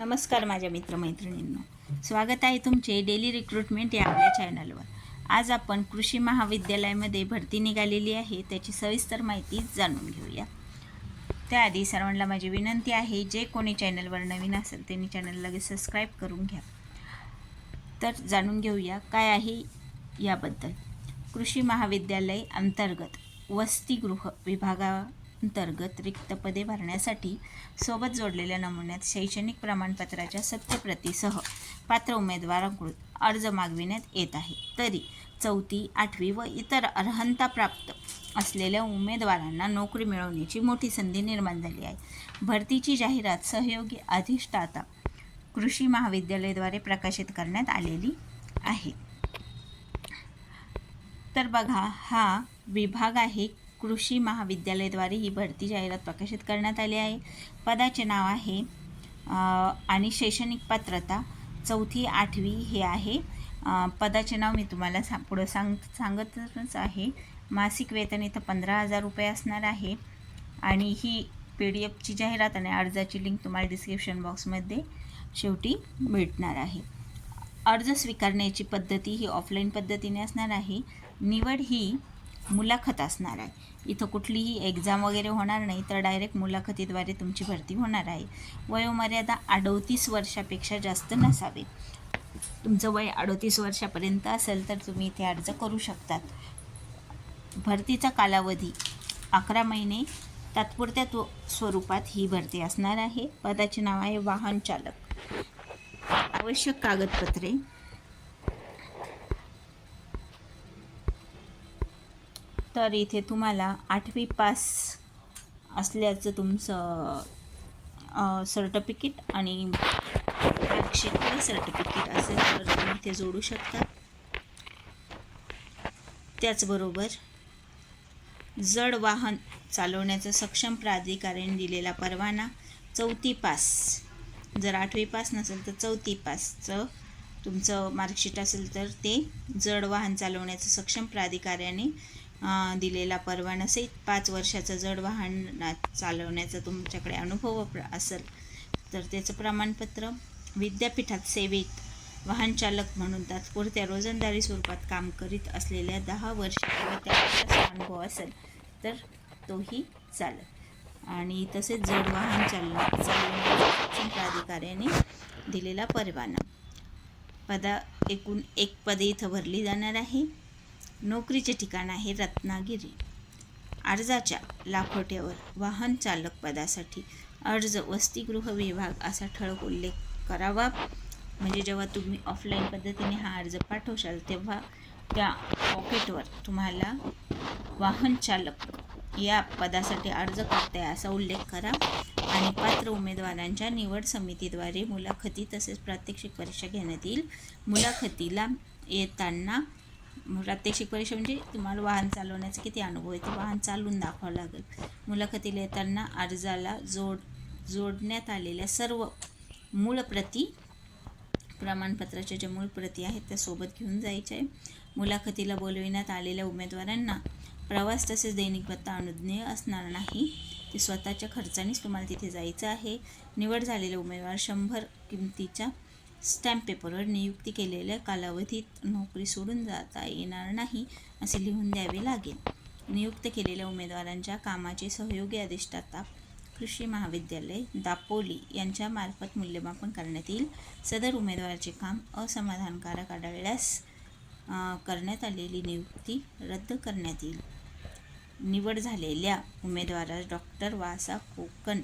नमस्कार माझ्या मित्रमैत्रिणींनो. स्वागत आहे तुमचे डेली रिक्रुटमेंट या आपल्या चॅनलवर आज आपण कृषी महाविद्यालयामध्ये भरती निघालेली आहे त्याची सविस्तर माहिती जाणून घेऊया. त्याआधी सर्वांना माझी विनंती आहे जे कोणी चॅनलवर नवीन असेल त्यांनी चॅनल लगेच सबस्क्राईब करून घ्या. तर जाणून घेऊया काय आहे याबद्दल. कृषी महाविद्यालय अंतर्गत वसतिगृह अंतर्गत रिक्त पदे भरण्यासाठी सोबत जोडलेल्या नमुन्यात शैक्षणिक प्रमाणपत्राच्या सत्यप्रतीसह पात्र उमेदवारांकडून अर्ज मागविण्यात येत आहे. तरी चौथी आठवी व इतर अर्हंता प्राप्त असलेल्या उमेदवारांना नोकरी मिळवण्याची मोठी संधी निर्माण झाली आहे. भरतीची जाहिरात सहयोगी अधिष्ठाता कृषी महाविद्यालयाद्वारे प्रकाशित करण्यात आलेली आहे. तर बघा हा विभाग आहे कृषी महाविद्यालयाद्वारे ही भरती जाहिरात प्रकाशित करण्यात आली आहे. पदाचे नाव आहे आणि शैक्षणिक पात्रता चौथी आठवी हे आहे. पदाचे नाव मी तुम्हाला सा पुढं सांग सांगतच आहे. मासिक वेतन इथं पंधरा हजार रुपये असणार आहे. आणि ही पी डी एफची जाहिरात आणि अर्जाची लिंक तुम्हाला डिस्क्रिप्शन बॉक्समध्ये शेवटी भेटणार आहे. अर्ज स्वीकारण्याची पद्धती ही ऑफलाईन पद्धतीने असणार आहे. निवड ही मुलाखत असणार आहे. इथं कुठलीही एक्झाम वगैरे होणार नाही तर डायरेक्ट मुलाखतीद्वारे तुमची भरती होणार आहे. वयोमर्यादा अडोतीस वर्षापेक्षा जास्त नसावे. तुमचं वय अडोतीस वर्षापर्यंत असेल तर तुम्ही इथे अर्ज करू शकतात. भरतीचा कालावधी अकरा महिने तात्पुरत्या तो स्वरूपात ही भरती असणार आहे. पदाचे नाव आहे वाहन चालक. आवश्यक कागदपत्रे तर इथे तुम्हाला आठवी पास असल्याचं तुमचं सर्टिफिकेट आणि मार्कशीट सर्टिफिकेट असेल तर तुम्ही इथे जोडू शकता. त्याचबरोबर जड वाहन चालवण्याचं सक्षम प्राधिकाऱ्याने दिलेला परवाना चौथी पास. जर आठवी पास नसेल तर चौथी पासचं तुमचं मार्कशीट असेल तर ते जड वाहन चालवण्याचं सक्षम प्राधिकाऱ्याने दिलेला परवाना सहित पाच वर्षाचं जड वाहन चालवण्याचा तुमच्याकडे अनुभव असेल तर त्याचं प्रमाणपत्र विद्यापीठात सेवेत वाहन चालक म्हणून तात्पुरत्या रोजंदारी स्वरूपात काम करीत असलेल्या दहा वर्ष किंवा अनुभव असेल तर तोही चालेल. आणि तसेच जड वाहन चालना चालवण्याच्या प्राधिकाऱ्याने दिलेला परवाना. पदा एकूण एक पदे इथं भरली जाणार आहे. नोकरीचे ठिकाण आहे रत्नागिरी. अर्जाच्या लाखोट्यावर वाहन चालक पदासाठी अर्ज वसतिगृह विभाग असा ठळक उल्लेख करावा. म्हणजे जेव्हा तुम्ही ऑफलाईन पद्धतीने हा अर्ज पाठवशाल तेव्हा त्या पॉकेटवर तुम्हाला वाहन चालक या पदासाठी अर्ज करताय असा उल्लेख करा. आणि पात्र उमेदवारांच्या निवड समितीद्वारे मुलाखती तसेच प्रात्यक्षिक परीक्षा घेण्यात येईल. मुलाखतीला येताना म्हणजे प्रात्यक्षिक परीक्षा म्हणजे तुम्हाला वाहन चालवण्याचा किती अनुभव आहे ते वाहन चालवून दाखवावं लागेल. मुलाखतीला येताना अर्जाला जोड जोडण्यात आलेल्या सर्व मूळ प्रती प्रमाणपत्राच्या ज्या मूळ प्रती आहेत त्या सोबत घेऊन जायच्या आहे. मुलाखतीला बोलविण्यात आलेल्या उमेदवारांना प्रवास तसेच दैनिक भत्ता अनुज्ञेय असणार नाही. ते स्वतःच्या खर्चानेच तुम्हाला तिथे जायचं आहे. निवड झालेले उमेदवार शंभर किमतीच्या स्टॅम्प पेपरवर नियुक्ती केलेल्या कालावधीत नोकरी सोडून जाता येणार नाही असे लिहून द्यावे लागेल. नियुक्त केलेल्या उमेदवारांच्या कामाचे सहयोगी अधिष्ठाता कृषी महाविद्यालय दापोली यांच्यामार्फत मूल्यमापन करण्यात येईल. सदर उमेदवाराचे काम असमाधानकारक आढळल्यास करण्यात आलेली नियुक्ती रद्द करण्यात येईल. निवड झालेल्या उमेदवारास डॉक्टर वासा कोकण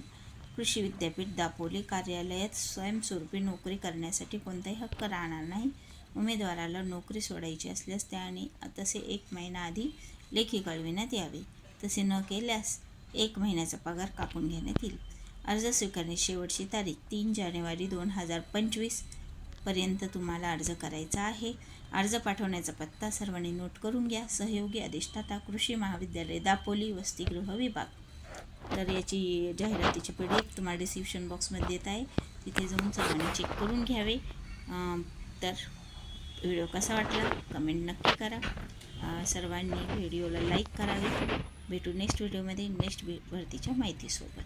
कृषी विद्यापीठ दापोली कार्यालयात स्वयंस्वरूपी नोकरी करण्यासाठी कोणताही हक्क राहणार नाही. उमेदवाराला नोकरी सोडायची असल्यास त्याने तसे एक महिना आधी लेखी कळविण्यात यावे. तसे न केल्यास एक महिन्याचा पगार कापून घेण्यात येईल. अर्ज स्वीकारण्याची शेवटची तारीख तीन जानेवारी दोन हजार पंचवीसपर्यंत तुम्हाला अर्ज करायचा आहे. अर्ज पाठवण्याचा पत्ता सर्वांनी नोट करून घ्या. सहयोगी अधिष्ठाता कृषी महाविद्यालय दापोली वसतिगृह विभाग. तर याची जाहिरातीची पी डी एफ तुम्हाला डिस्क्रिप्शन बॉक्समध्ये देत आहे. तिथे जाऊन सर्वांनी चेक करून घ्यावे. तर व्हिडिओ कसा वाटला? कमेंट नक्की करा. सर्वांनी व्हिडिओला लाईक करावे. भेटू नेक्स्ट व्हिडिओमध्ये नेक्स्ट भरतीच्या माहितीसोबत.